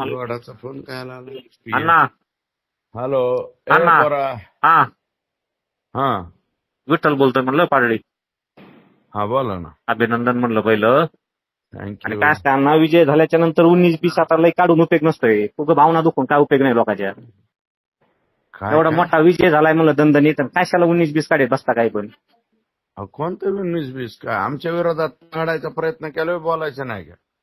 वडाचा phone काय आला? Hello. हा. हा. विठ्ठल बोलतोय म्हणलं पाडळी. हा बोला ना. अभिनंदन म्हणलं पहिलं आणि काय असतं अण्णा विजय झाल्याच्यानंतर उन्नीस बीस आता लय काढून उपयोग नसतोय. उगं भावना दुखून काय उपयोग नाही लोकांच्या. काय एवढा? मोठा विजय झालाय म्हणलं दणदणीत. आणि कशाला उन्नीस बीस काढत बसता काय पण? कोणतं उन्नीस बीस काय आमच्या विरोधात काढायचा प्रयत्न केला बोलायचं नाही का?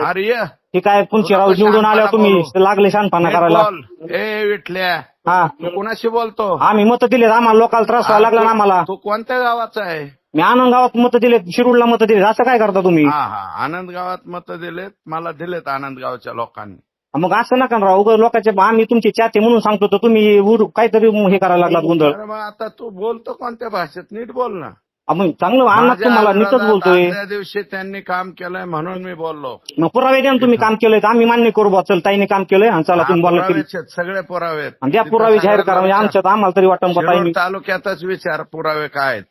अरे ये. हे काय पुंची राव नको निवडून आल्यावर तुम्ही? लागले शानपणा नीट करायला. बोल. ए विठल्या. हा. तू कुणाशी बोलतो? आम्ही मतं दिलेत. आम्हाला लोकांना त्रास व्हायला लागला ना आम्हाला. तू कोणत्या गावाचा आहे? मी आनंद गावात मतं दिलेत. शिरूरला मतं दिलेत. असं काय करता तुम्ही? हा हा. आनंद गावात मत दिलेत. मला दिलेत आनंद गावच्या लोकांनी. मग असं नका ना राव उगाच लोकांचे आम्ही तुमचे चाते म्हणून सांगतो तर तुम्ही उर- काहीतरी हे करायला लागलात गोंधळ. अरे मग आता तू बोलतो कोणत्या भाषेत? नीट बोल ना. मग चांगलं माझ्या तुम्हाला विरोधात बोलतोय. आदल्या दिवशी त्यांनी काम केलंय म्हणून मी बोललो. मग पुरावे द्या ना तुम्ही काम केलंय तर आम्ही मान्य करू बा. चल ताईने काम केलंय आणि चला तुम्ही बोला केली पुरावेच आहेत, सगळे पुरावे आहेत. आणि द्या पुरावे जाहीर करा म्हणजे. आमच्यात आम्हाला तरी वाटतं बा शिरूर तालुक्यातच विचार पुरावे काय आहेत.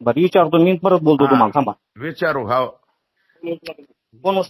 बरं विचारतो मी परत बोलतो. तुम्हाला थांबा. विचारू हा कोण